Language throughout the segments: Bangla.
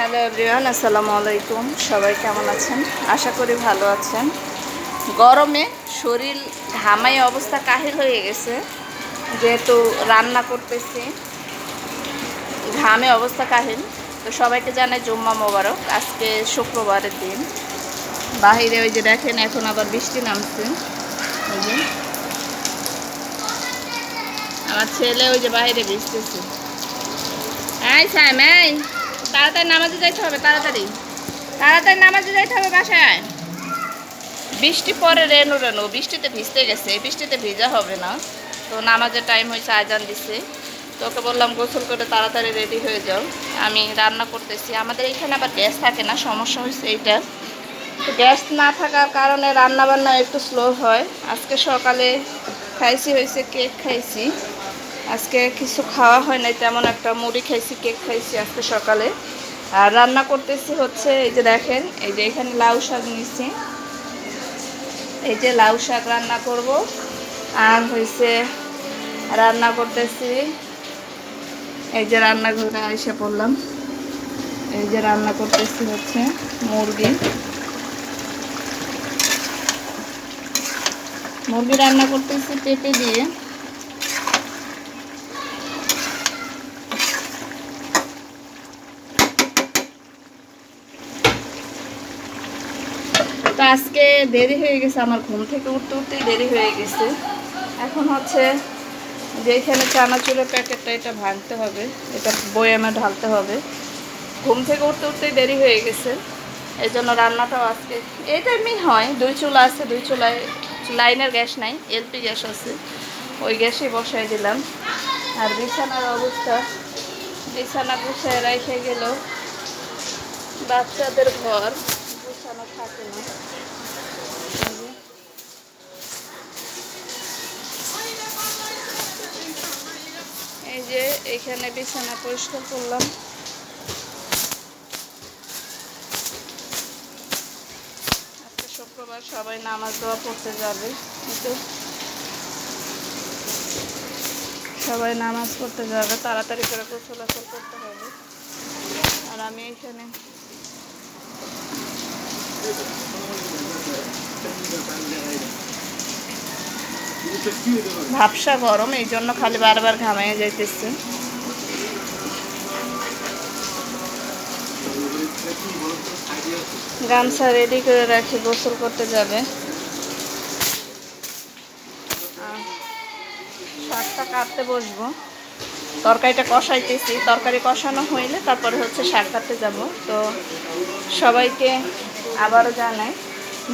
হ্যালো এভরিওয়ান, আসসালামু আলাইকুম। সবাই কেমন আছেন? আশা করি ভালো আছেন। গরমে শরীর ঘামাই অবস্থা কাহিল হয়ে গেছে। যেহেতু রান্না করতেছি, ঘামে অবস্থা কাহিল। তো সবাইকে জানাই জুম্মা মোবারক। আজকে শুক্রবারের দিন। বাহিরে ওই যে দেখেন, এখন আবার বৃষ্টি নামছে। ওই যে। আমার ছেলে ওই যে বাইরে ভিজতেছে এই সাইম, এই। তাড়াতাড়ি নামাজে যাইতে হবে, তাড়াতাড়ি। তাড়াতাড়ি নামাজে যাইতে হবে বাসায়। বৃষ্টি পরে রেনু রেনু, বৃষ্টিতে ভিজতে গেছে বৃষ্টিতে ভিজা হবে না। তো নামাজের টাইম হয়েছে, আজান দিছে। তো ওকে বললাম, গোসল করে তাড়াতাড়ি রেডি হয়ে যাও। আমি রান্না করতেছি। আমাদের এখানে আবার গ্যাস থাকে না, সমস্যা হয়েছে এইটা। তো গ্যাস না থাকার কারণে রান্না বান্না একটু স্লো হয়। আজকে সকালে খাইছি, হয়েছে কেক খাইছি। আজকে কিছু খাওয়া হয় নাই, তেমন একটা মুড়ি খাইছি, কেক খাইছি আজকে সকালে। আর রান্না করতেছি হচ্ছে, এই যে দেখেন, এই যে এখানে লাউ শাক নিয়েছি। এই যে লাউ শাক রান্না করব। আর হয়েছে রান্না করতেছি, এই যে রান্নাঘরে এসে পড়লাম। এই যে রান্না করতেছি হচ্ছে, মুরগি। মুরগি রান্না করতেছি পেঁপে দিয়ে। তো আজকে দেরি হয়ে গেছে, আমার ঘুম থেকে উঠতে উঠতেই দেরি হয়ে গেছে। এখন হচ্ছে যে এখানে চানাচুরের প্যাকেটটা, এটা ভাঙতে হবে, এটা বয়ামে ঢালতে হবে। ঘুম থেকে উঠতে উঠতেই দেরি হয়ে গেছে এই জন্য রান্নাটাও আজকে এই টাইমেই হয়, দুই চুলা আছে, দুই চুলায় লাইনের গ্যাস নাই, এলপি গ্যাস আছে, ওই গ্যাসেই বসাই দিলাম। আর বিছানার অবস্থা, বিছানা গুছায় রেখে গেল বাচ্চাদের ঘর। গুছানো থাকে না। এই যে। এখানে বিছানা পরিষ্কার করলাম। আজকে শুক্রবার সবাই নামাজ দোয়া পড়তে যাবে কিন্তু সবাই নামাজ পড়তে যাবে, তাড়াতাড়ি করে গোসল করতে হবে। আর আমি এখানে ভাবসা গরম, এই জন্য খালি বারবার ঘামাইয়ে যাইতেছে। গামছা রেডি করে রাখি, গোসল করতে যাবে। শাকটা কাটতে বসবো। তরকারিটা কষাইতেছি। তরকারি কষানো হইলে তারপরে হচ্ছে শাক কাটতে যাব। তো সবাইকে আবারও জানাই,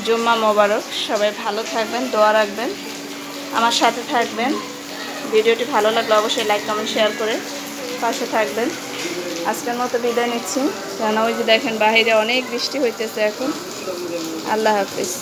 জুম্মা মোবারক। সবাই ভালো থাকবেন, দোয়া রাখবেন, আমার সাথে থাকবেন। ভিডিওটি ভালো লাগলে অবশ্যই লাইক কমেন্ট শেয়ার করে পাশে থাকবেন। আজকের মতো বিদায় নিচ্ছি। কেন ওই যে দেখেন, বাহিরে অনেক বৃষ্টি হইতেছে এখন। আল্লাহ হাফিজ।